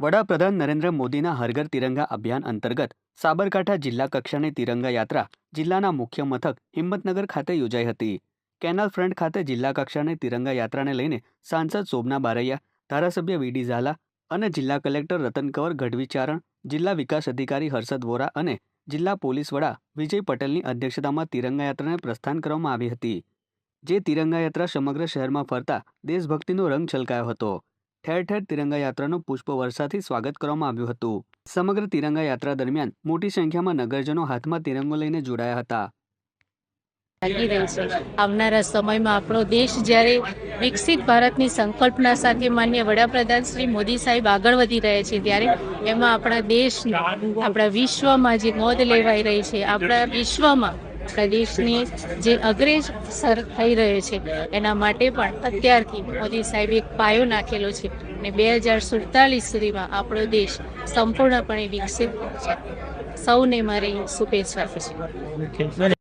વડાપ્રધાન નરેન્દ્ર મોદીના હરઘર તિરંગા અભિયાન અંતર્ગત સાબરકાંઠા જિલ્લા કક્ષાની તિરંગા યાત્રા જિલ્લાના મુખ્ય મથક હિંમતનગર ખાતે યોજાઈ હતી. કેનાલ ફ્રન્ટ ખાતે જિલ્લા કક્ષાની તિરંગા યાત્રાને લઈને સાંસદ શોભના બારૈયા, ધારાસભ્ય વીડી ઝાલા અને જિલ્લા કલેક્ટર રતન કંવર ગઢવી જિલ્લા વિકાસ અધિકારી હર્ષદ વોરા અને જિલ્લા પોલીસ વડા વિજય પટેલની અધ્યક્ષતામાં તિરંગા યાત્રાને પ્રસ્થાન કરવામાં આવી હતી. જે તિરંગા યાત્રા સમગ્ર શહેરમાં ફરતા દેશભક્તિનો રંગ છલકાયો હતો. ઠેર ઠેર તિરંગા યાત્રાનું પુષ્પ વર્ષાથી સ્વાગત કરવામાં આવ્યું હતું. સમગ્ર તિરંગા યાત્રા દરમિયાન મોટી સંખ્યામાં નગરજનો હાથમાં તિરંગો લઈને જોડાયા હતા. આવનારા સમયમાં આપણો દેશ જ્યારે વિકસિત ભારતની સંકલ્પના સાથે માન્ય વડાપ્રધાન શ્રી મોદી સાહેબ આગળ વધી રહ્યા છે, ત્યારે એમાં આપણા દેશ આપણા વિશ્વમાં જે નોંધ લેવાઈ રહી છે, આપણા વિશ્વમાં આપણા જે જે અગ્રેસર થઈ રહ્યો છે, એના માટે પણ અત્યારથી મોદી સાહેબે એક પાયો નાખેલો છે અને બે હજાર સુડતાલીસ સુધીમાં આપણો દેશ સંપૂર્ણપણે વિકસિત છે. સૌને મારી શુભેચ્છા છે.